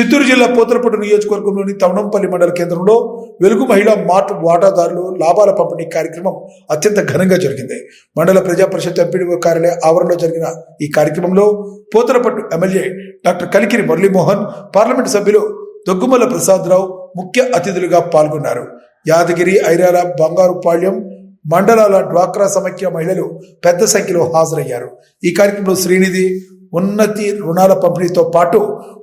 చిత్తూరు జిల్లా పోతలపట్టు నియోజకవర్గంలోని తవణంపల్లి మండల కేంద్రంలో వెలుగు మహిళా మార్ట్ వాటాదారులు లాభాల పంపిణీ కార్యక్రమం అత్యంత ఘనంగా జరిగింది. మండల ప్రజా పరిషత్ ఎంపీడీఓ కార్యాలయ ఆవరణలో జరిగిన ఈ కార్యక్రమంలో Puthalapattu MLA doctor Kalikiri Muralimohan parliament సభ్యులు దొగ్గుమల్ల ప్రసాదరావు ముఖ్య అతిథులుగా పాల్గొన్నారు. యాదగిరి ఐరాల బంగారుపాళ్యం మండలాల డ్వాక్రా సమైక్య మహిళలు పెద్ద సంఖ్యలో హాజరయ్యారు. ఈ కార్యక్రమంలో శ్రీనిధి ఉన్నతి రుణాల పంపిణీతో పాటు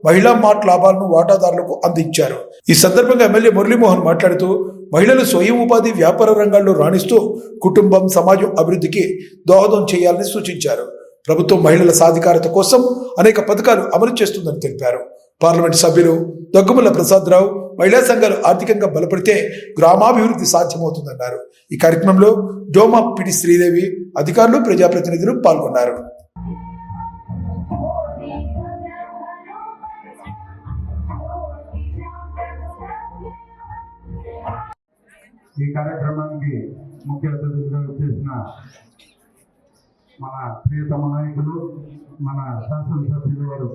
మహిళా మార్ట్ లాభాలను వాటాదారులకు అందించారు. ఈ సందర్భంగా ఎమ్మెల్యే మురళీమోహన్ మాట్లాడుతూ మహిళలు స్వయం ఉపాధి వ్యాపార రంగాల్లో రాణిస్తూ కుటుంబం సమాజం అభివృద్ధికి దోహదం చేయాలని సూచించారు. ప్రభుత్వం మహిళల సాధికారత కోసం అనేక పథకాలు అమలు చేస్తుందని తెలిపారు. పార్లమెంట్ సభ్యులు దగ్గుమల్ల ప్రసాదరావు మహిళా సంఘాలు ఆర్థికంగా బలపడితే గ్రామాభివృద్ధి సాధ్యమవుతుందన్నారు. ఈ కార్యక్రమంలో డోమా పిడి శ్రీదేవి అధికారులు ప్రజాప్రతినిధులు పాల్గొన్నారు. ఈ కార్యక్రమానికి ముఖ్య అతిథులుగా చేసిన మన ప్రియతమ నాయకులు మన శాసనసభ్యులు వారు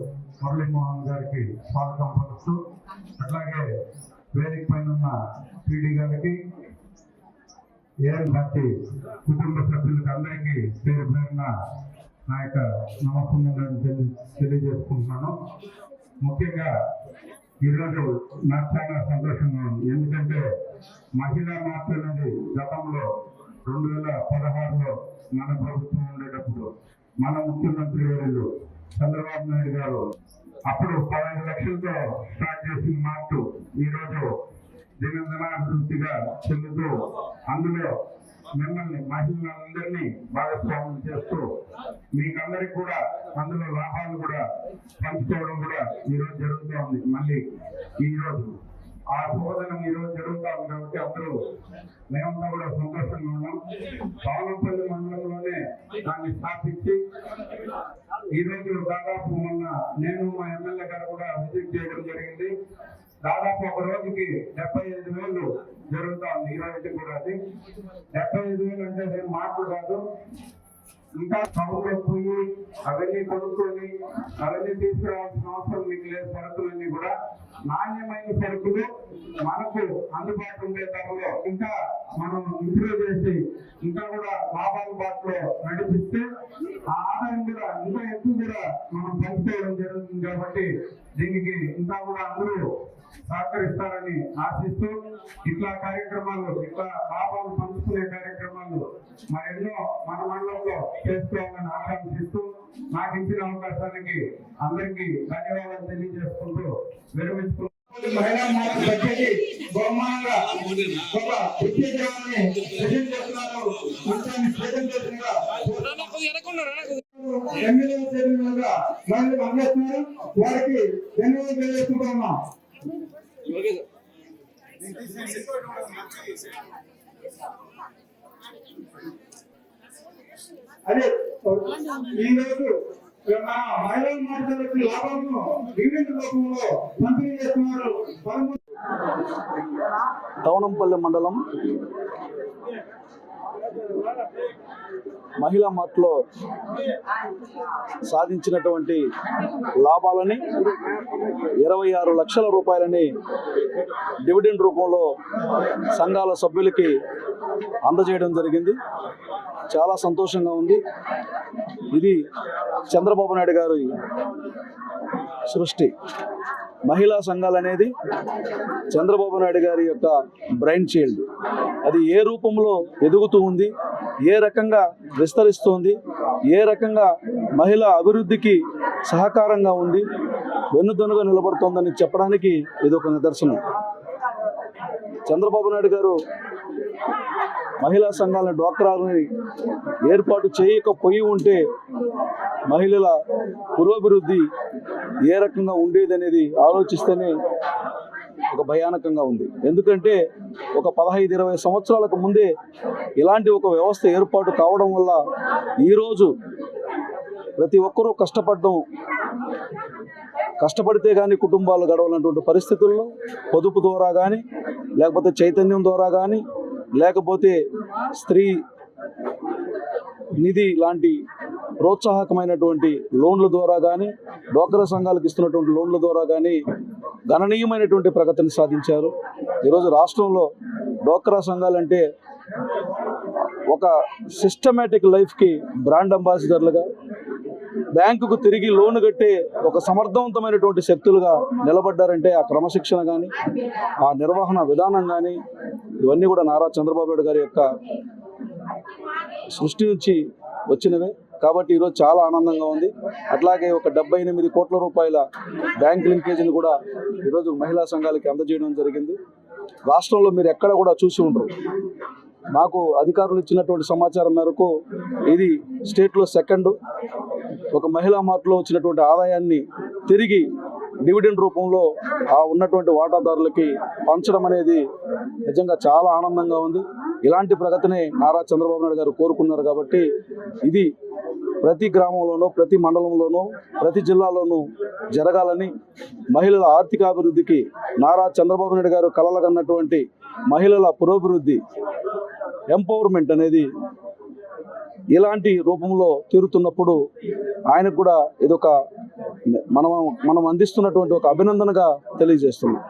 మురళీమోహన్ గారికి స్వాగతం పలుస్తూ అట్లాగే వేదిక పైన ఉన్న పీడీ గారికి ఏఎం పార్టీ కుటుంబ సభ్యులకు అందరికీ పేరు పేరున నా యొక్క నమస్కారం తెలి తెలియజేసుకుంటున్నాను. ముఖ్యంగా ఈరోజు నాకు చాలా సంతోషంగా ఉంది. ఎందుకంటే మహిళా మార్పు అనేది గతంలో రెండు వేల పదహారులో మన ప్రభుత్వం ఉండేటప్పుడు మన ముఖ్యమంత్రి గారు చంద్రబాబు నాయుడు గారు. అప్పుడు పదహైదు లక్షలతో స్టార్ట్ చేసిన మార్పు ఈరోజు దినదినాభివృద్ధిగా చెందుతూ అందులో మిమ్మల్ని మహిళలందరినీ భాగస్వామ్యం చేస్తూ మీకందరికి కూడా అందులో లాభాలు కూడా పంచుకోవడం కూడా ఈరోజు జరుగుతూ ఉంది. మళ్ళీ ఈ రోజు ఆ బోధన ఈ రోజు జరుగుతా ఉంది కాబట్టి అందరూ మేమంతా కూడా సంతోషంగా ఉన్నాం. పావులపల్లి మండలంలోనే దాన్ని స్థాపించి ఈ దాదాపు మొన్న నేను మా ఎమ్మెల్యే గారు కూడా విజిట్ చేయడం జరిగింది. దాదాపు ఒక రోజుకి డెబ్బై ఐదు వేలు జరుగుతా ఉంది ఈ రోజుకి కూడా అది. డెబ్బై ఐదు వేలు అంటే నేను మాటలు కాదు. ఇంకా టౌన్లో పోయి అవన్నీ కొనుక్కొని అవన్నీ తీసుకురావాల్సిన అవసరం మీకు లేదు సరుకులన్నీ కూడా నాణ్యమైన సరుకులు మనకు అందుబాటులో ఉండే ధరలో ఇంకా మనం ఇంప్రూవ్ చేసి ఇంకా కూడా లాభాల బాటలో నడిపిస్తే ఆ ఆదాయం కూడా ఇంకా ఎక్కువ కూడా మనం పంచుకోవడం జరుగుతుంది కాబట్టి దీనికి ఇంకా కూడా అందరూ సహకరిస్తారని ఆశిస్తూ ఇట్లా కార్యక్రమాలు ఇట్లా లాభాలు పంచుకునే కార్యక్రమాలు మరెన్నో మన మండలంలో చేసుకోవాలని ఆకాంక్షిస్తూ నాకు ఇచ్చిన అవకాశానికి అందరికీ ధన్యవాదాలు తెలియజేసుకుంటూ విరమించుకుంటూ బహుమానంగా ఒక ఉత్తేజాన్ని ప్రజెంట్ చేస్తున్నారు. ప్రజెంట్ ఎమ్మెల్యే చైర్మన్గా మహిళలు అందజేస్తున్నారు వారికి ధన్యవాదాలు తెలియజేసుకుంటున్నాం. అదే ఈ రోజు మన మహిళా మార్పులకు లాభాలను వివిధ రూపంలో పంపిణీ చేస్తున్నారు. పదమూడు టౌనంపల్లి మండలం మహిళా మార్ట్లో సాధించినటువంటి లాభాలని ఇరవై ఆరు లక్షల రూపాయలని డివిడెండ్ రూపంలో సంఘాల సభ్యులకి అందజేయడం జరిగింది. చాలా సంతోషంగా ఉంది. ఇది చంద్రబాబు నాయుడు గారి సృష్టి. మహిళా సంఘాలు అనేది చంద్రబాబు నాయుడు గారి యొక్క బ్రైన్ చైల్డ్ అది ఏ రూపంలో ఎదుగుతూ ఉంది ఏ రకంగా విస్తరిస్తుంది ఏ రకంగా మహిళా అభివృద్ధికి సహకారంగా ఉంది వెన్నుదన్నుగా నిలబడుతోందని చెప్పడానికి ఇది ఒక నిదర్శనం. చంద్రబాబు నాయుడు గారు మహిళా సంఘాలను డ్వాక్రాలని ఏర్పాటు చేయకపోయి ఉంటే మహిళల పురోభివృద్ధి ఏ రకంగా ఉండేది అనేది ఆలోచిస్తేనే ఒక భయానకంగా ఉంది. ఎందుకంటే ఒక పదహైదు ఇరవై సంవత్సరాలకు ముందే ఇలాంటి ఒక వ్యవస్థ ఏర్పాటు కావడం వల్ల ఈరోజు ప్రతి ఒక్కరూ కష్టపడడం కష్టపడితే కానీ కుటుంబాలు గడవనటువంటి పరిస్థితుల్లో పొదుపు ద్వారా కానీ లేకపోతే చైతన్యం ద్వారా కానీ లేకపోతే స్త్రీ నిధి లాంటి ప్రోత్సాహకమైనటువంటి లోన్ల ద్వారా కానీ డోక్రా సంఘాలకు ఇస్తున్నటువంటి లోన్ల ద్వారా కానీ గణనీయమైనటువంటి ప్రగతిని సాధించారు. ఈరోజు రాష్ట్రంలో డోక్రా సంఘాలంటే ఒక సిస్టమేటిక్ లైఫ్కి బ్రాండ్ అంబాసిడర్లుగా బ్యాంకుకు తిరిగి లోన్ కట్టే ఒక సమర్థవంతమైనటువంటి శక్తులుగా నిలబడ్డారంటే ఆ క్రమశిక్షణ కానీ ఆ నిర్వహణ విధానం కానీ ఇవన్నీ కూడా నారా చంద్రబాబు నాయుడు గారి యొక్క సృష్టి నుంచి వచ్చినవే. కాబట్టి ఈరోజు చాలా ఆనందంగా ఉంది. అట్లాగే ఒక డెబ్బై ఎనిమిది కోట్ల రూపాయల బ్యాంక్ లింకేజీని కూడా ఈరోజు మహిళా సంఘాలకి అందజేయడం జరిగింది. రాష్ట్రంలో మీరు ఎక్కడ కూడా చూసి ఉండరు. నాకు అధికారులు ఇచ్చినటువంటి సమాచారం మేరకు ఇది స్టేట్లో సెకండ్. ఒక మహిళా మార్ట్లో వచ్చినటువంటి ఆదాయాన్ని తిరిగి డివిడెండ్ రూపంలో ఆ ఉన్నటువంటి వాటాదారులకి పంచడం అనేది నిజంగా చాలా ఆనందంగా ఉంది. ఇలాంటి ప్రగతినే నారా చంద్రబాబు నాయుడు గారు కోరుకున్నారు కాబట్టి ఇది ప్రతి గ్రామంలోనూ ప్రతి మండలంలోనూ ప్రతి జిల్లాలోనూ జరగాలని మహిళల ఆర్థికాభివృద్ధికి నారా చంద్రబాబు నాయుడు గారు కలలగన్నటువంటి మహిళల పురోభివృద్ధి ఎంపవర్మెంట్ అనేది ఇలాంటి రూపంలో తీరుతున్నప్పుడు ఆయనకు కూడా ఇదొక మనం మనం అందిస్తున్నటువంటి ఒక అభినందనగా తెలియజేస్తున్నాం.